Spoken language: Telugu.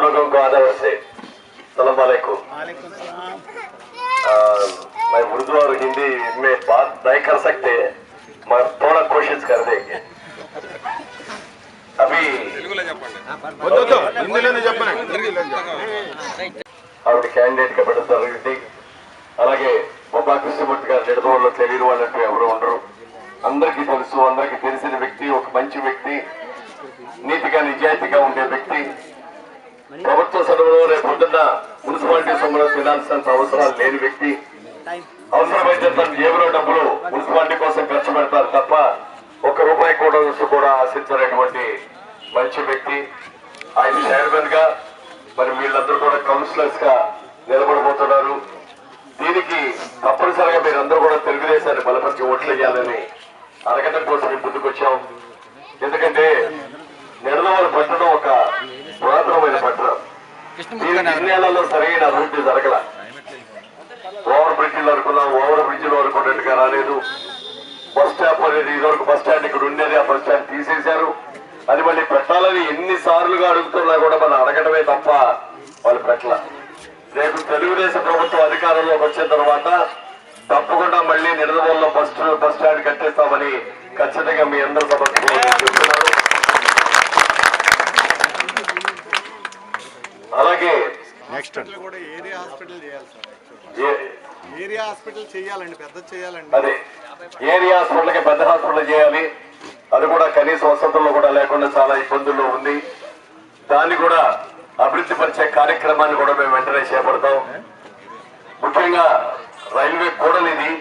लोगों को आदर से सलाम वालेकुम वालेकुम सलाम आ, मैं उर्दू और हिंदी में बात नहीं कर सकते मगर थोड़ा कोशिश कर देंगे अभी వద్దొద్దు హిందీలోనే చెప్పండి హిందీలో చెప్పండి ఆవిడ క్యాండిడేట్ గా పెట్టడం జరిగింది అలాగే బొబ్బా కృష్ణమూర్తి గారు నిడదవల్లో తెలియని వాళ్ళంటూ ఎవరు ఉండరు అందరికీ తెలుసు అందరికీ తెలిసిన వ్యక్తి ఒక మంచి వ్యక్తి నీతిగా నిజాయితీగా ఉండే వ్యక్తి ప్రభుత్వ సభలో రేపొద్దున్న మున్సిపాలిటీ సొమ్ములో తినాల్సినంత అవసరాలు లేని వ్యక్తి అవసరమైతే తన జేబులో డబ్బులు మున్సిపాలిటీ కోసం ఖర్చు పెడతారు తప్ప ఒక్క రూపాయి కూడా కూడా ఆశించినటువంటి మంచి వ్యక్తి. ఆయన చైర్మన్గా మరి వీళ్ళందరూ కూడా కౌన్సిలర్స్గా నిలబడబోతున్నారు. దీనికి తప్పనిసరిగా మీరందరూ కూడా తెలుగుదేశాన్ని బలపరిచి ఓట్లు వేయాలని అడగటం కోసం ముందుకు వచ్చాం. ఎందుకంటే ఇన్నేళ్ళలో సరైన అభివృద్ధి జరగల. ఓవర్ బ్రిడ్జిలు అనుకున్నాం ఓవర్ బ్రిడ్జిల వరకు ఉన్నట్టుగా రాలేదు. బస్ స్టాప్ అనేది ఇదివరకు బస్ స్టాండ్ ఇక్కడ ఉండేది ఆ బస్ స్టాండ్ తీసేశారు. అది మళ్ళీ పెట్టాలని ఎన్ని సార్లుగా అడుగుతున్నా కూడా మనం అడగడమే తప్ప వాళ్ళు పెట్టల. రేపు తెలుగుదేశం ప్రభుత్వం అధికారంలోకి వచ్చిన తర్వాత తప్పకుండా మళ్ళీ నిడదవల్లో బస్ బస్ స్టాండ్ కట్టేస్తామని ఖచ్చితంగా మీ అందరూ సమక్షంలో చెప్తున్నారు చెప్తున్నాను అలాగే నెక్స్ట్ కూడా ఏరియా హాస్పిటల్ చేయాలి సార్ ఏరియా హాస్పిటల్ చేయాలండి పెద్ద చేయాలండి. అదే ఏరియా హాస్పిటల్కి పెద్ద హాస్పిటల్ చేయాలి. అది కూడా కనీస వసతుల్లో కూడా లేకుండా చాలా ఇబ్బందుల్లో ఉంది. దాన్ని కూడా అభివృద్ధి పరిచే కార్యక్రమాన్ని కూడా మేము వెంటనే చేపడతాం. ముఖ్యంగా రైల్వే కూడలిది